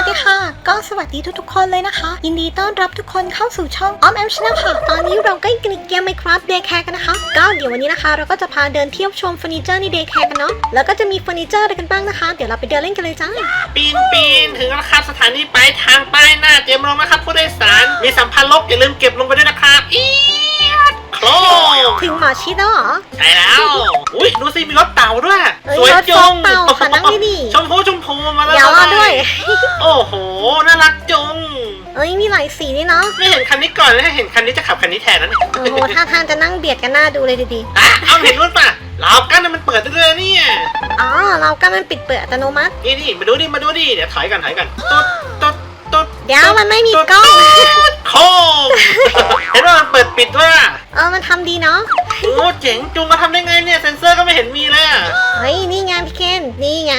วัสดีค่ะ ก็สวัสดีทุกๆคนเลยนะคะ ยินดีต้อนรับทุกคนเข้าสู่ช่องออมแอมชนะค่ะ ตอนนี้เราก็กำลังเกมไมครับเดย์แคร์กันนะคะ ก็เดี๋ยววันนี้นะคะ เราก็จะพาเดินเที่ยวชมเฟอร์นิเจอร์ในเดย์แคร์กันเนาะ แล้วก็จะมีเฟอร์นิเจอร์อะไรกันบ้างนะคะ เดี๋ยวเราไปเดินเล่นกันเลยจ้า ปีนปีนถึงแล้วครับสถานีปลายทางป้ายหน้าเตรียมลงนะครับผู้โดยสาร มีสัมภาระอย่าลืมเก็บลงไปด้วยนะครับอีดโครมถึงหมอชิดแล้วเหรอ ใช่แล้ว อุ้ยดูสิมีรถเต่าด้วย เอ้ยสวยรถจุงเต่าค่ะนั่ง โอ้โห น่ารักจุงเอ้ยมีหลายสีนี่เนาะไม่เห็นคันนี้ก่อนเลยถ้าเห็นคันนี้จะขับคันนี้แทนนั่นโอ้โหท่าทางจะนั่งเบียดกันหน้าดูเลยดีอะเอาเห็นรุ่นป่ะเรากั้นน่ะมันเปิดได้เลยเนี่ย ๆอ๋อเราก็มันปิดเปิดอัตโนมัติ นี่นี่มาดูดิ มาดูดิ เดี๋ยวถอยกันถอยกันตุ๊ดตุ๊ดตุ๊ดเดี๋ยวมันไม่มีกล้อง โค้งเห็นว่ามันเปิดปิดด้วยอะเออมันทำดีเนาะ โอ้เจ๋งจุงมาทำได้ไงเนี่ย เซนเซอร์ก็ไม่เห็นมี นนี่ไง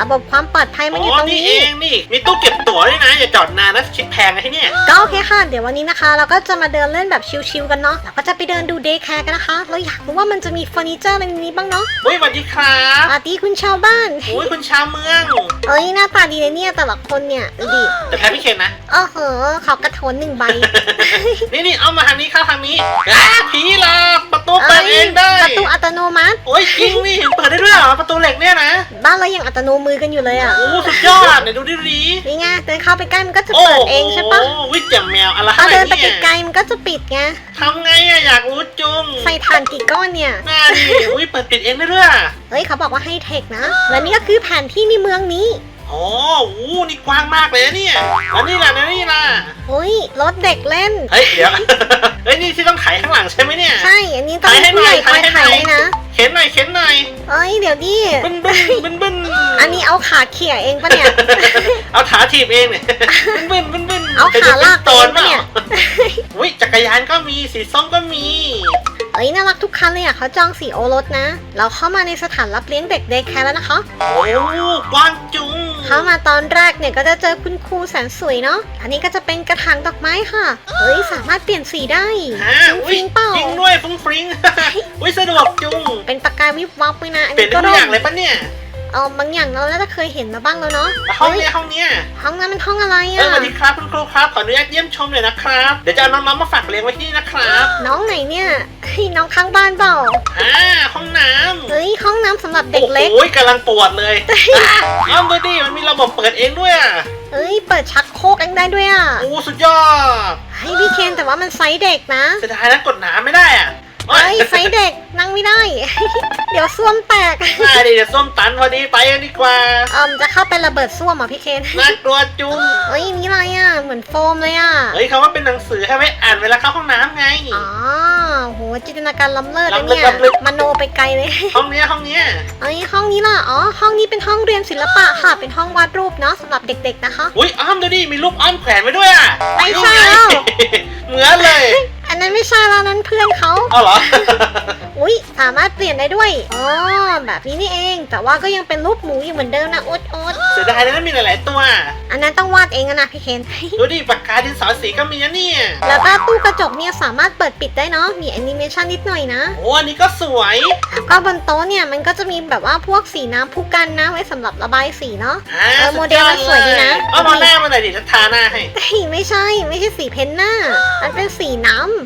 ระบบความปลอดภัยมันอยู่ตรงนี่นี้ เองนี่ มีตู้เก็บตั๋วด้วยนะ อย่าจอดนานนะคิดแพงนะที่เนี่ยก็โอเคค่ะ เดี๋ยววันนี้นะคะ เราก็จะมาเดินเล่นแบบชิลๆกันเนาะเราก็จะไปเดินดูเดย์แคร์กันนะคะ เราอยากรู้ว่ามันจะมีเฟอร์นิเจอร์อะไรในนี้บ้างเนาะอุ้ยสวัสดีครับปาร์ตี้คุณชาวบ้านอุ้ยคุณชาวเมืองเอ้ยหน้าตาดีเลยเนี่ยแต่ละคนเนี่ยดูดิแต่แพ้พี่เคนนะโอ้โหขอกระโถนหนึ่งใบนี่นี่เอามาทางนี้เข้าทางนี้อ้าผีหลอกประตู ตูอัตโนมัติโอ้ยจริงนี่เห็นเปิดได้ด้วยเหรอประตูเหล็กเนี่ยนะบ้านเรายังอัตโนมือกันอยู่เลยอะโอ้สุดยอดไหนดูดิดูดินี่ไงเดินเข้าไปใกล้มันก็จะโอ้เปิดเองใช่ปะโวิจแมวอะไรพอเดินไปเนี่ยไกลๆมันก็จะปิดไงทำไงอะอยากรู้จุงใส่ถ่านกี่ก้อนเนี่ยหน้าดิอุ้ยเปิดปิดเองได้ด้วยอะเฮ้ยเขาบอกว่าให้เทคนะและนี่ก็คือแผนที่ในเมืองนี้ โอ้โหนี่กว้างมากเลยนะเนี่ยแล้วนี่ล่ะแล้วนี่ล่ะเฮ้ยรถเด็กเล่น เฮ้ย เดี๋ยว เฮ้ย นี่ที่ต้องไขข้างหลังใช่ไหมเนี่ย ใช่ อันนี้ต้องถ่ายให้ผู้ใหญ่หน่คออยยถ่าถ่ายยให้หน่ให้อยนะ เข็นหน่อยเข็นหน่อยเอ้ย เดี๋ยวดิ บึ้นบึ้นบึ้นบึ้นอันนี้เอาขาเขี่ยเองปะเนี่ย เอาขาถีบเองเนี่ย บึ้นบึ้นบึ้นบึ้นเอาขาลากตเออนงเปปะล่าเนี่ยอุ้ยจักรยานก็มีสีส้มก็มีเอ้ยน่ารักทุกคันเลยอะเขาจองสีโอรสนะ เราเข้ามาในสถานรับเลี้ยงเด็กเดย์แคร์แล้วนะคะ โอ้กว้างจุง เข้ามาตอนแรกเนี่ยก็จะเจอคุณครูแสนสวยเนาะ อันนี้ก็จะเป็นกระถางดอกไม้ค่ะ เฮ้ยสามารถเปลี่ยนสีได้ฮะฟริ้งเปล่า จริงด้วยฟุ้งฟริ้ง อุ้ยสะดวกจุงเป็นประกายวิบวับไปนะอันเปลี่ยนี้นได้ก็ทุกร่อย่างเลยปะเนี่ย เออบางอย่างเราน่าจะเคยเห็นมาบ้างแล้วเนาะห้องเฮ้ยเนี้ยห้องเนี้ยห้องนั้นมันห้องอะไรเอออะสวัสดีครับคุณครูครับ ขออนุญาตเยี่ยมชมหน่อยนะครับ เดี๋ยวจะเอาน้องๆมาฝากเลี้ยงไว้ที่นี่นะครับน้องไหนเนี่ยเฮ้ยน้องข้างบ้านเปล่าอ่าห้องน้ำเฮ้ยห้องน้ำสำหรับเด็กเล็ก โอ้ยกำลังปวดเลยอะเอาดูดิมันมีระบบเปิดเองด้วยอะเฮ้ยเปิดชักโครกเองได้ด้วยอะโอ้สุดยอดเฮ้ยพี่เคนแต่ว่ามันไซส์เด็กนะเสียดายนะกดน้ำไม่ได้อะโอ๊ เฮ้ยไซส์เด็กนั่งไม่ได้ เดี๋ยวส้วมแตกได้ดิเดี๋ยวส้มตันพอดีไปกันดีกว่าเออจะเข้าไประเบิดส้วมเหรอะพี่เคนน่ากลัวจุงเฮ้ยนี่อะไรอะเหมือนโฟมเลยอะเฮ้ยเขาว่าเป็นหนังสือให้ไว้อ่านเวลาเข้าห้องน้ำไง อ๋อโหจินตนาการล้ำเลิศเลยล้ำลึกเนี่ยล้ำลึก มโนไปไกลเลยห้องเนี้ยห้องเนี้ยเอ้ยห้องนี้ล่ะอ๋อห้องนี้เป็นห้องเรียนศิลปะค่ะเป็นห้องวาดรูปเนาะสำหรับเด็ก ๆนะคะ อุ้ยอ้อมดูดิมีรูปอ้อมแขวนไว้ด้วยอะไม่ใช่แล้วเหมือนเลยอั นนั้นไม่ใช่แล้วนั้นเพื่อนเขาเอาเหรอ อุ้ยสามารถเปลี่ยนได้ด้วย อ๋อ แบบนี้นี่เอง แต่ว่าก็ยังเป็นรูปหมูอยู่เหมือนเดิมนะโอ๊ตโอ๊ตเสียดายเลยนะมีหลาย ๆ ตัว อันนั้นต้องวาดเองอะนะพี่เคน ดูดิปากกาดินสอสีก็มีนะเนี่ย แล้วก็ตู้กระจกเนี่ยสามารถเปิดปิดได้เนาะ มีแอนิเมชันนิดหน่อยนะ โอ้อันนี้ก็สวย แล้วก็บนโต๊ะเนี่ยมันก็จะมีแบบว่าพวกสีน้ำผู้กันนะไว้สำหรับระบายสีเนาะ อ่าเออโมเดลมันสวยดีนะ เอามาหน้ามาหน่อยดิจะทาหน้าให้ เฮ้ยไม่ใช่ไม่ใช่สีเพนหน้า มันเป็นสีน้ำ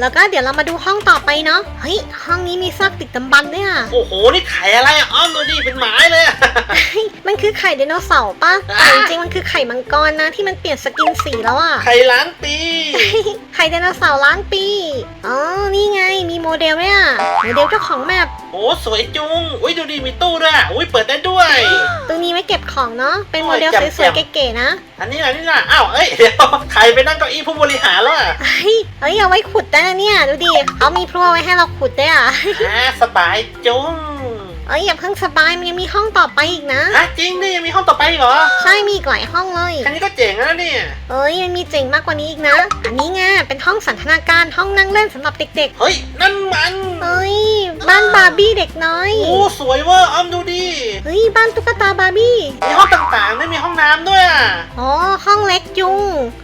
แล้วก็เดี๋ยวเรามาดูห้องต่อไปเนาะเฮ้ยห้องนี้มีซากตึกดำบันด้วยอะโอ้โหนี่ไข่อะไรอะอ้อมดูดิเป็นไม้เลยอะเฮ้ยมันคือไข่ไดโนเสาร์ปะแต่จริงๆมันคือไข่มังกรนะที่มันเปลี่ยนสกินสีแล้วอะ ไข่ล้านปี ไข่ไดโนเสาร์ล้านปี อ๋อ นี่ไง มีโมเดลด้วยอะ โมเดลเจ้าของแมปโอ้สวยจุงอุ้ยดูดิมีตู้ด้วยอะอุ้ยเปิดได้ด้วย ตัวนี้ไว้เก็บของเนาะ เป็นโมเดลโอ้ยสวยแจ่มๆเก๋ๆนะ อันนี้ล่ะนี่ล่ะอ้าวเอ้ยเดี๋ยวใครไปนั่งเก้าอี้ผู้บริหารแล้วอะเฮ้ย เฮ้ย เอาไว้ขุดได้นะเนี่ย ดูดิเขามีพลั่วไว้ให้เราขุดด้วยอะอ่าสบายจุงเอ้ยอย่าเพิ่งสบายมันยังมีห้องต่อไปอีกนะฮะจริงดิยังมีห้องต่อไปอีกเหรอใช่มีอีกหลายห้องเลย อันนี้ก็เจ๋งแล้วเนี่ยเอ้ยมันมีเจ๋งมากกว่านี้อีกนะ อันนี้ไงเป็นห้องสันทนาการห้องนั่งเล่นสำหรับเด็กเฮ้ยนั่นมัน ๆเอ้ยบ้านบาร์บี้เด็กน้อยโอ้สวยเวอร์อ้อมดูดิเฮ้ยบ้านตุ๊กตาบาร์บี้มีห้องต่างๆด้วยมีห้องน้ำด้วยอะอ๋อห้องเล็กจุงเฮ้ย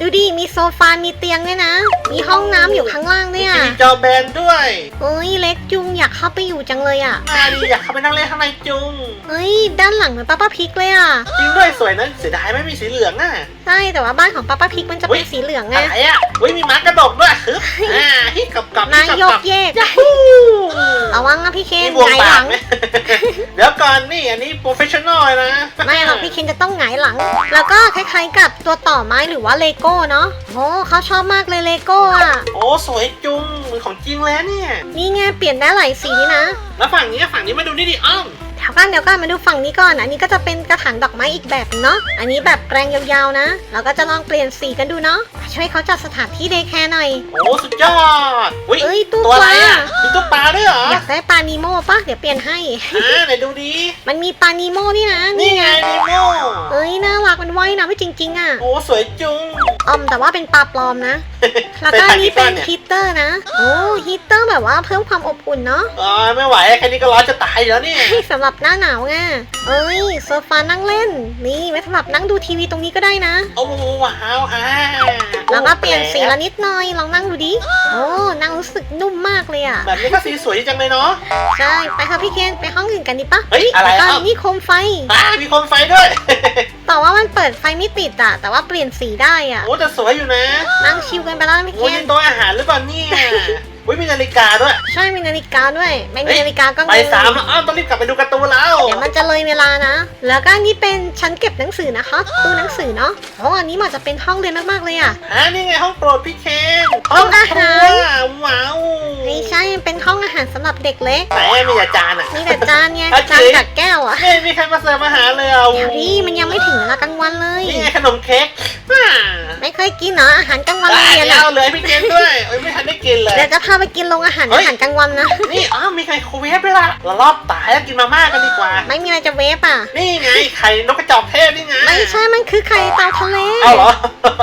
ดูดิ มีโซฟา มีเตียงด้วยนะ มีห้องน้ำอยู่ข้างล่างด้วยอะมีจอแบนด้วยเอ้ยเล็กจุงอยากเข้าไปอยู่จังเลยอะน่าดีอยากเข้าไปนั่งเล่นข้างในจุงเฮ้ย ด้านหลังเหมือนป้าป้าพิกเลยอะ จริงด้วยสวยนะเสียดายไม่มีสีเหลืองอะ ใช่ แต่ว่าบ้านของป้าป้าพิกมันจะเป็นสีเหลืองไง อะไรอะเฮ้ยมีม้ากระดกด้วยฮึบอ่าฮิกับกับนายกับโยกักบเยก ฮู้ระวังนะพี่เคนนี่บวงหงายปาหลักงไหม เดี๋ยวก่อนนี่อันนี้โปรเฟชชั่นอลนะไม่หรอกพี่เคนจะต้องหงายหลัง แล้วก็คล้ายๆกับตัวต่อไม้หรือว่าเลโก้เนาะโอ้เขาชอบมากเลยเลโก้อะโอ้สวยจุงเหมือนของจริงแล้วเนี่ย นี่ไงเปลี่ยนได้หลายสีนี่นะแล้วฝั่งนี้ฝั่งนี้มาดูนี่ดิอ้อม เดี๋ยวกันเดี๋ยวกันมาดูฝั่งนี้ก่อน อันนี้ก็จะเป็นกระถางดอกไม้อีกแบบหนึ่งเนาะ อันนี้แบบแปลงยาวๆนะ เราก็จะลองเปลี่ยนสีกันดูเนาะ ช่วยเขาจัดสถานที่เดย์แคร์หน่อย โอ้สุดยอดอุ้ยเอ้ยตู้ตัวอะไรปลาอะมีตู้ปลาด้วยเหรออยากได้ปลานีโม่ปะเดี๋ยวเปลี่ยนให้ อ่าไหนดูดิมันมีปลานีโม่นี่นะนี่ไงนีโม่เอ้ยน่ารักมันว่ายน้ำไปจริงๆอะโอ้สวยจุง ออมแต่ว่าเป็นปลาปลอมนะแล้วก็อันนี้เป็นฮีตเตอร์นะ โอ้ฮีตเตอร์แบบว่าเพิ่มความอบอุ่นเนาะอ๋อไม่ไหวแค่นี้ก็ร้อนจะตายอยู่แล้วเนี่ยสำหรับหน้าหนาวไงเอ้ยโซฟานั่งเล่น นี่ไว้สำหรับนั่งดูทีวีตรงนี้ก็ได้นะ โอ้ว้าวอ่าแล้วก็เปลี่ยนสีละนิดหน่อยลองนั่งดูดิโอ้นั่งรู้สึกนุ่มมากเลยอะแบบนี้ก็สีสวยจังเลยเนาะใช่ไปค่ะพี่เคนไปห้องอื่นกันดิปะเฮ้ยอะไรแล้วก็อะนี่โคมไฟอ่ามีโคมไฟด้วย แต่ว่ามันเปิดไฟไม่ติดอะแต่ว่าเปลี่ยนสีได้อะโอ้แต่สวยอยู่นะนั่งชิลกันไปแล้วนะพี่เคโอ้ยนนี่โต๊ะอาหารหรือเปล่าเนี่ย อุ้ยมีนาฬิกาด้วยใช่มีนาฬิกาด้วย ไม่มีเฮ้ยนาฬิกาก็ไปงงสามแล้วอ้าวต้องรีบกลับไปดูการ์ตูนแล้วเดี๋ยวมันจะเลยเวลานะ แล้วก็อันนี่เป็นชั้นเก็บหนังสือนะคะตู้หนังสือเนาะโอ้อันนี้เหมันจะเป็นห้องเรียนมากๆเลยอะอ่านี่ไงห้องโปรดพี่เคนห้องอาหารครัวว้าวไม่ใช่มันเป็นห้องอาหารสำหรับเด็กเล็กไหนมีอาจารย์อะมีแต่จานไงอะจานจริงกับแก้วอะไม่มีใครมาเสิร์ฟอาหารเลยอะเดี๋ยวดิมันยังไม่ถึงเวลากลางวันเลยนี่ไงขนมเค้กอ่าไม่เคยกินเหรออาหารกลางวันโรงได้เรียนแล้อะวเลยพี่เคนด้วยเอ้ยไม่ทันได้กินเลยเดี๋ยวจะพาไปกินโรงอาหารเฮ้ย อาหารกลางวันนะ นี่อ้าวมีไมโครเวฟด้วยล่ะเรารอบตายแล้วกินมาม่ากันดีกว่า ไม่มีอะไรจะเวฟอะ นี่ไงไข่นกกระจอกเทศนี่ไงไม่ใช่ มันคือไข่เต่าทะเล เอาเหรอ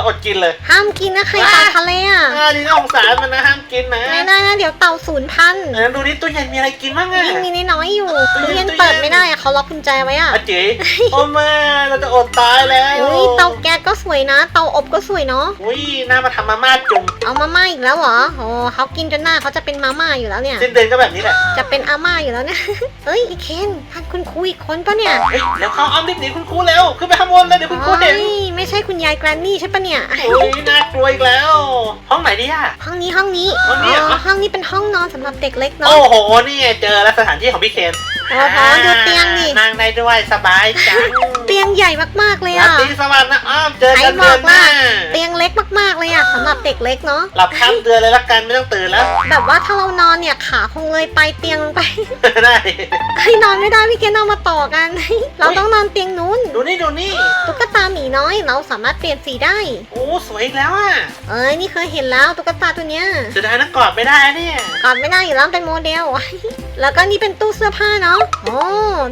อดกินเลยห้ามกินนะไข่เต่าทะเลอะอ่าดีน่าสงสารมันนะห้ามกินนะไม่ได้นะเดี๋ยวเต่าสูญพันธุ์ไหนดูดิตู้เย็นมีอะไรกินบ้างอะยิ่งมีน้อยๆอยู่ตู้ตู้เย็เย็นนตู้เย็นเปิดไม่ได้อะเขาล็อกกุญแจไว้อะอาจิโอ้แม่เราจะอดตายแล้วอุ้ยเตาแก๊สก็สวยนะ เตาอบก็สวยเนาะ อุ้ยน่ามาทำมาม่าจุ่มเอามาม่าอีกแล้วเหรอโอ้เขากินจนหน้าเขาจะเป็นมาม่าอยู่แล้วเนี่ย สิ้นเดือนก็แบบนี้แหละ จะเป็นอาม่าอยู่แล้วเนี่ย เอ้ยพี่เคนท่านคุณครูอีกคนปะเนี่ยเฮ้ยเดี๋ยวเข้าอ้อมรีบหนีคุณครูเร็วขึ้นไปข้างบนเลยเดี๋ยวคุณครูเห็นโอ้ยไม่ใช่คุณยายแกรนนี่ใช่ปะเนี่ยอุ้ยน่ากลัวอีกแล้ว ห้องไหนดีอะ ห้องนี้ห้องนี้ห้องนี้เหรอ ห้องนี้เป็นห้องนอนสำหรับเด็กเล็กเนาะ โอ้โห นี่ไงเจอแล้วสถานที่ของพี่เคนโอ้โหดูเตียงดิ นั่งได้ด้วยสบายจังเตียงใหญ่มากๆเลยราอะ ตรีสวัสดิ์นะอ้อมเจอใครกันบเดืออกนหว่าน้าเตียงเล็กมากๆเลยอะสำหรับเด็กเล็กเนาะหลับข้ามเดือนเลยละกันไม่ต้องตื่นแล้ว แบบว่าถ้าเรานอนเนี่ยขาคงเลยไปเตียงลงไปได้ให้นอนไม่ได้พี่เคนเอามาต่อกัน เราต้องนอนเตียงนู้น ดูนี่ดูนี่ตุ๊กตา หมีน้อยเราสามารถเปลี่ยนสีได้ โอ้สวยอีกแล้วอะเอ้ยนี่เคยเห็นแล้วตุ๊กตาตัวเนี้ยเสียดายนะกอดไม่ได้เนี่ยกอดไม่ได้อยู่แล้วเป็นโมเดล แล้วก็นี่เป็นตู้เสื้อผ้าเนาะโอ้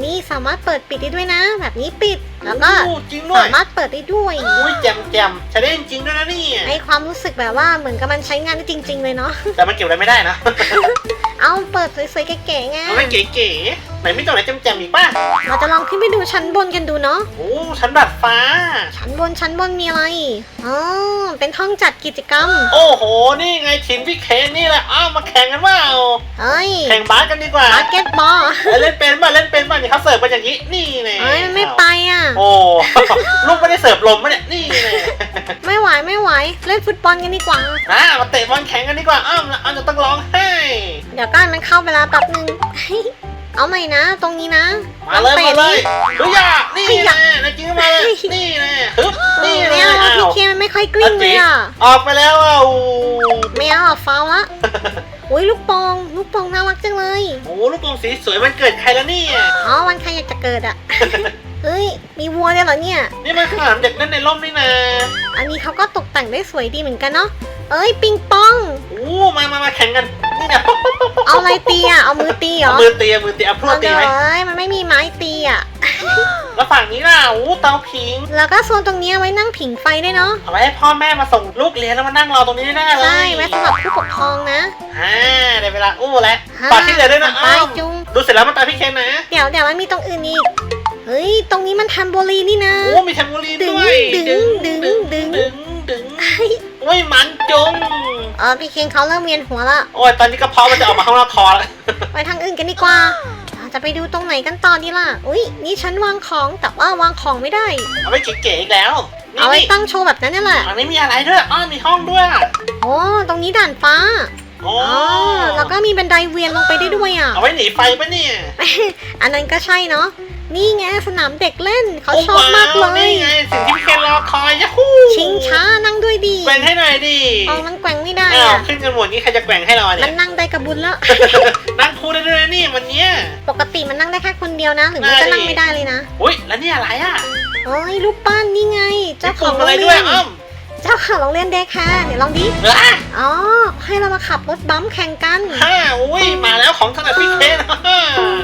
นี่สามารถเปิดปิดได้ด้วยนะ แบบนี้ปิดแล้วก็โอ้จริงด้วยสามารถเปิดได้ด้วยอุ้ยแจ่มแจ่มใช้ได้จริงๆด้วยนะนี่ให้ความรู้สึกแบบว่าเหมือนกับมันใช้งานได้จริง ๆ เลยเนาะแต่มันเก็บอะไรไม่ได้นะ เอาเปิดสวยๆเก๋ๆไงมันไม่เก๋ๆ ไหนไม่ตรงไหนแจ่มแจ่มอีกป่ะเราจะลองขึ้นไปดูชั้นบนกันดูเนาะ โอ้ชั้นดาดฟ้า ชั้นบนชั้นบนมีอะไร อ๋อ เป็นห้องจัดกิจกรรม โอ้โห นี่ไงทีมพี่เคนนี่แหละ อ้าวมาแข่งกันว่าเอ้ย แข่งบาสกันดีกว่าบาสเกตบอลเอ้ยเล่นเป็นป่ะเล่นเป็นป่ะนี่เขาเสิร์ฟมาอย่างนี้ นี่แน่เอ้ยมันไม่ไปอะ โอ้ลูกไม่ได้เสิร์ฟลมมะเนี่ย นี่แน่ไม่ไหวไม่ไหว เล่นฟุตบอลกันดีกว่าอะมาเตะบอลแข่งกันดีกว่า อ้าวอ้าวจะต้องร้องไห้ เดี๋ยวกันมันเข้าเวลาแป๊บนึง เอาใหม่นะ ตรงนี้นะมาเลยตะมาเลยดิเฮ้ยอย่านี่เฮ้ยอย่าแน่นะจริงก็มาเลยนี่แน่ฮึบเอนี่อแน่ไม่เอาอะอ้าพี่วเคนมันไม่ค่อยกลิ้งเลยอะออกไปแล้วอะโอ้ไม่เอาอะฟาวละอุ้ยลูกโป่งลูกโป่งน่ารักจังเลยโหลูกโป่งสีสวยมันเกิดใครแล้วเนี่ยอ๋อวันใครอยากจะเกิดอะเฮ้ย มีวัวเนี่ยเหรอเนี่ย นี่มันขนามเด็กเล่นในร่มนี่นะ อันนี้เขาก็ตกแต่งได้สวยดีเหมือนกันเนาะ เอ้ยปิงปอง โอ้มามามาแข่งกัน นี่นะป๊อกป๊อกป๊อกป๊อกเอาอะไรตีอะ เอามือตีเหรเอาอมือตีเอามือตีเอาพรวดตีไหมเอ้ยมันไม่มีไม้ตีอะ แล้วฝั่งนี้ล่ะโอ้เตาผิง แล้วก็โซนตรงเนี้ยไว้นั่งผิงไฟได้เนาะ เอาไว้ให้พ่อแม่มาส่งลูกเรียนแล้วมานั่งรอตรงนี้แน่ๆเลยใช่ไว้สำหรับผู้ปกครองนะอ่าได้เวลาอู้แล้วฮ่าฝากที่เหลือด้วยนะไปอ้าวจุง ดูเสร็จแล้วมาตามพี่เคนนะเดี๋ยวเดี๋ยวมันมีตรงอื่นอีก เฮ้ย ตรงนี้มันทำโบลีนี่นะ โอ้มีแทมโบลีนด้วยดึงดึงดึงดึง ดึงย มันจุงเออพี่เคนเขาเริ่มเวียนหัวละโอ้ยตอนนี้กระเพาะมันจะออกมาข้างนอกคอแล้วไปทางอื่นกันดีกว่าเราจะไปดูตรงไหนกันต่อดีล่ะ อุ้ยนี่ฉันวางของแต่ว่าวางของไม่ได้ เอาไว้เก๋ๆอีกแล้วนี่เอาไว้นี่ตั้งโชว์แบบนั้นนี่แหละอันนี้มีอะไรด้วยอ้อมีห้องด้วยโอ้ตรงนี้ด่านฟ้าโอ้อ๋อแล้วก็มีบันไดเวียนลงไปได้ด้วยอะเอาไว้หนีไฟปะเนี่ย อันนั้นก็ใช่เนาะ นี่ไงสนามเด็กเล่นเขาโอ้ชอบมากเลว้าวยนี่ไงสิ่งที่พี่เคนรอคอยยะฮูชิงช้านั่งด้วยดีแกว่งให้หน่อยดิอ๋อมันแกว่งไม่ได้อ้าวอะขึ้นกันหมดนี้ใครจะแกว่งให้เรามัเนี่นยนั่งได้กระบุญแล้ว นั่งคู่ได้ด้วยนะนี่วันเนี้ย ปกติมันนั่งได้แค่คนเดียวนะ หรือไม่ก็ได้ดินั่งไม่ได้เลยนะ อุ้ยแล้วนี่อะไรอะโอ้ยรูปปั้นนี่ไง เจ้าของมีโรอะไรงด้เรีวยยนอ้อม เจ้าของโรงเรียนเด็กค่ะเดี๋ยวลองดิล่ะอ๋อให้เรามาขับรถบัมป์แข่งกันฮ่าอุ้ยมาแล้วของถนัดพี่เคนฮ่า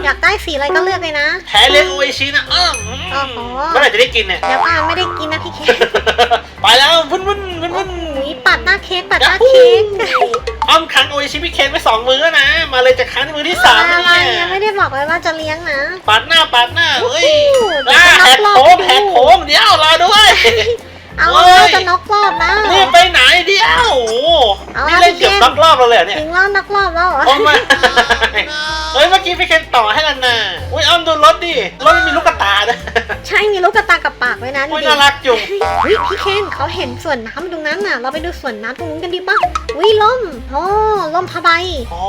อยากได้สีอะไรก็เลือกเลยนะแพ้เลี้ยงโอเอชินะอ้อมโอ้โหเมื่อไหร่จะได้กินเนี่ยเดี๋ยวก่อนไม่ได้กินนะพี่เค้กไปแล้ววุ่นวุ่นวุ่นวุ่นอุ้ยปัดหน้าเค้กปัดหน้าเค้กอ้อมค้างโอเอชิพี่เคนไปสองมือแล้วนะมาเลยจะค้างในมือที่สามอะไรเนี่ยังยไม่ได้บอกเลยว่าจะเลี้ยงนะปาดหน้าปาดหน้าเฮ้ยโอ้โหเดี๋ยวอ่าจะแหน็อกกรอบโค้งไปแหกดูโค้ง อกรอบแล้วนี่ไปไหนเดี๋ยวเอานี่ละเล่นพี่เกือบเคนน็อกรอบเราเลยเหรอเนี่ยถึงรอบน็อกรอบแล้วเหรอโอ้มาเฮ้ยเมื่อกี้พี่เคนต่อให้แล้วนะอุ้ยอ้อมดูรถดิรถไม่มีลูกกระตาด้วยใช่มีลูกกระตากับปากไว้นะดูอุ้ยดิน่ารักจุงเฮ้ยพี่เคนเขาเห็นสวนน้ำตรงนั้นน่ะ เราไปดูสวนน้ำตรงนู้นกันดีปะวิล่มโอ้ล่มผ้าใบ โอ้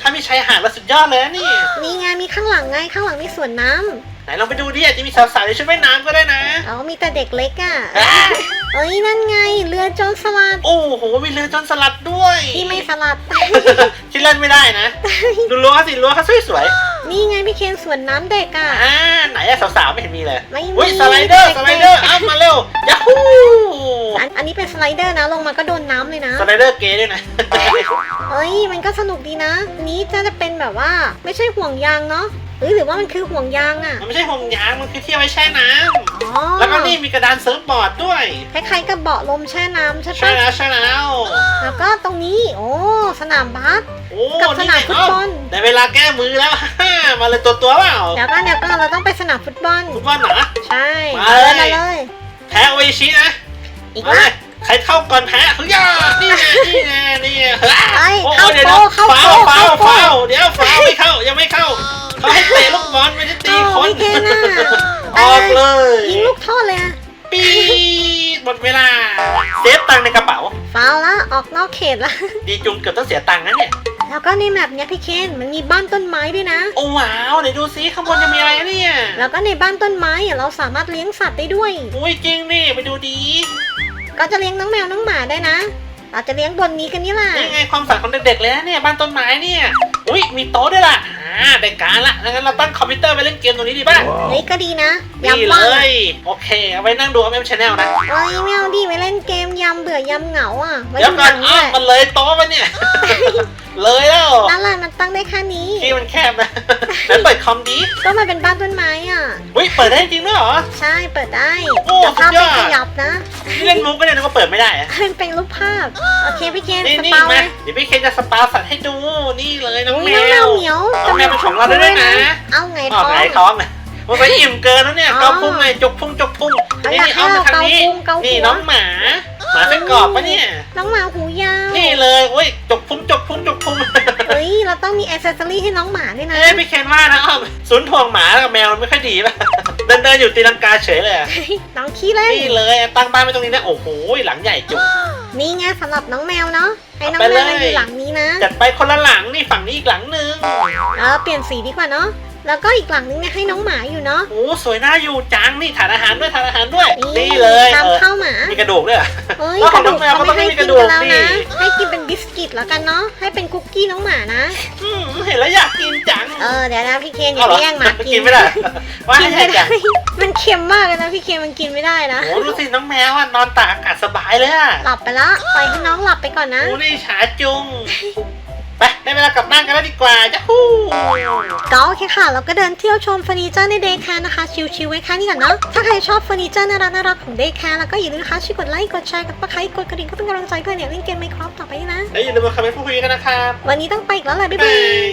ถ้ามีชายหาดแล้วสุดยอดเลยนะนี่ นี่ไงมีข้างหลังไงข้างหลังมีสวนน้ำไหนลองไปดูดิอาจจะมีสาวๆในชุดว่ายน้ำก็ได้นะอ๋อมีแต่เด็กเล็กอะอะเอ้ยนั่นไงเรือโจรสลัดโอ้โหมีเรือจนสลัดด้วยที่ไม่สลัด ที่เล่นไม่ได้นะ ดูรั้วเขาสิรั้วเขาสวย นี่ไงพี่เคนสวนน้ำเด็กอะๆอ่าไหนอะสาวๆไม่เห็นมีเลยไม่มีอุ้ยสไลเดอร์สไลเดอร์เอามาเร็วยัฮูอันอันนี้เป็นสไลเดอร์นะลงมาก็โดนน้ำเลยนะสไลเดอร์เกย์ด้วยนะ เอ้ยมันก็สนุกดีนะนี้จะจะเป็นแบบว่าไม่ใช่ห่วงยางเนาะเอ้ยหรือว่ามันคือห่วงยางอะมันไม่ใช่ห่วงยางมันคือที่เอาไว้แช่น้อ๋อำแล้วก็นี่มีกระดานเซิร์ฟบอร์ดด้วยคล้ายๆกับเบาะลมแช่น้ำใช่ใช่ปะแล้วใช่แล้วแล้วก็ตรงนี้ โอ้สนามบาส โอ้กับสนามฟุตบอลได้เวลาแก้มือแล้ว มาเลยตัวตัวๆเปล่าเดี๋ยวกันเดี๋ยวกันเราต้องไปสนามฟุตบอล ฟุตบอลเหรอ ใช่มาเลย มาเลย แพ้โอเอชินะ อีกมาแล้เลวยใครเข้าก่อนแพ้เฮ้ยอะนี่ไงนี่ไงนี่ไงเฮ้ยไอ้โอ้เข้าเดี๋ยวโปนะเข้าฟาโปวฟาเข้าวโปฟาวเดี๋ยวฟาวไม่เข้ายังไม่เข้าเขาให้เตะลูกบอลไม่ได้ตีคนโอ้พี่เคนน่ะออกเลยยิงลูกโทษเลยอะปีดหมดเวลา เซฟตังค์ในกระเป๋าฟาวละออกนอกเขตละดีจุงเกือบต้องเสียตังค์นะเนี่ยแล้ว ก็ในแมปเนี้ยพี่เคนมันมีบ้านต้นไม้ด้วยนะ โอ้ว้าวไหนดูซิข้างบนจะมีอะไรเนี่ยแล้วก็ในบ้านต้นไม้อะเราสามารถเลี้ยงสัตว์ได้ด้วย อุ้ยจริงนี่ไปดูดีก็จะเลี้ยงน้องแมวน้องหมาได้นะเราจะเลี้ยงบนนี้กันนี่แหละนี่ไงความฝันของเด็กๆเลยนะเนี่ยบ้านต้นไม้เนี่ยอุ้ยมีโต๊ะด้วยล่ะอ่าได้การละงั้นเราตั้งคอมพิวเตอร์ไปเล่นเกมตรงนี้ดีป่ะเฮ้ยก็ดีนะนี่ยำเลว่างยโอเคเอาไว้นั่งดูเอ็มชแนลนะเอ้ยแมวดีไปเล่นเกมยำเบื่อยำเหงาอะไว้เดี๋ยวดูก่หอนนังอ้าด้ววยมันเลยโต๊ะมันเนี่ย เลยแล้วนั่นแหละมันตั้งได้แค่นี้ ที่มันแคบนะแล้วเปิดคอมดีก็มันเป็นบ้านต้นไม้อะ อุ้ยเปิดได้จริงด้วยเหรอ ใช่เปิดได้โอ้แต่ภาพสุดยไม่อด ขยับนะ นี่เล่นมุกก็เนี่ยนึกว่าเปิดไม่ได้อะมันเป็นรูปภาพ โอเคพี่เคนนี่สนี่ปามาเลยเดี๋ยวพี่เคนจะสปาสัตว์ให้ดูนี่เลยน้องอุ้ยแมน้องแมวว เหมียวน้องแมวเป็นของเราด้วยนะ เอาไงอท้ออกงไหนท้องอะมันไปอิ่มเกินแล้วเนี่ยอ๋อเกาพุงเลยจกพุงจกพุงเขานี่อยากนี่เอามาทางนี้ให้เราเกาพุงเกาหัวนี่น้องหมา หมาเป็นกรอบปะเนี่ย น้องหมาหูยาวนี่เลยโอ้ยจกพุงจกพุงจกพุงเฮ้ย เราต้องมีอ c เซสซอรี่ให้น้องหมาด้วยนะ เอ้ยพี่เคนว่านะอ้อมศูนย์ถ่วงหมากับแมวมันไม่ค่อยดีป่ะ เดินเดินๆอยู่ตีลังกาเฉยเลยอะน้องขี้เล่น นี่เลยตั้งบ้านไว้ตรงนี้นะ โอ้โหหลังใหญ่จุก นี่ไงสำหรับน้องแมวเนาะ ให้น้องเอาไปแมวเลยมาอยู่หลังนี้นะ จัดไปคนละหลังนี่ฝั่งนี้อีกหลังหนึง เออเปลี่ยนสีดีกว่าเนาะ แล้วก็อีกหลังนึงเนี่ยให้น้องหมาอยู่เนาะ โอ้สวยน่าอยู่จังนี่ทานอาหารด้วยทานอาหารด้วยนี่เลยตามเออข้าวหมา มีกระดูกด้วยเหรอเฮ้ยแล้วกขอระงดูกน้องแมวเขาก็ไม่ต้องให้มีกกิระนดูกกันแล้วนี่นะ ให้กินเป็นบิสกิตแล้วกันเนาะ ให้เป็นคุกกี้น้องหมานะ อืมเห็นแล้วอยากกินจังเออเดี๋ยวนะพี่เคนอย่าเอาเหรไปอแย่งหมากิกินไม่ได้ว่ากินให้ไม่จัได้งมันเค็มมากเลยนะพี่เคนมันกินไม่ได้นะ โอ้ดูสิน้องแมวอะนอนตากอากาศสบายเลยอะหลับไปละปล่อยให้น้องหลับไปก่อนนะ โอ้นี่ฉาจุง ไปได้เวลากลับบ้านกันแล้วดีกว่าจ้าฮู้ก็โอเคค่ะ เราก็เดินเที่ยวชมเฟอร์นิเจอร์ในเดย์แคร์นะคะ ชิวๆไว้แค่นี้ก่อนเนาะถ้าใครชอบเฟอร์นิเจอร์น่ารักน่ารักๆของเดย์แคร์แล้วก็อย่าลืมนะคะช่วยกดไลค์กดแชร์กดติดตามกดกระดิ่งก็เป็นกำลังใจเพื่อนเนี่ยเล่นเกมไมค์คราฟต่อไปนะแล้วอย่าลืมมาคอมเมนต์พูดคุยกันนะครับวันนี้ต้องไปอีกแล้วแหละบ๊ายบ๊ายบาบายย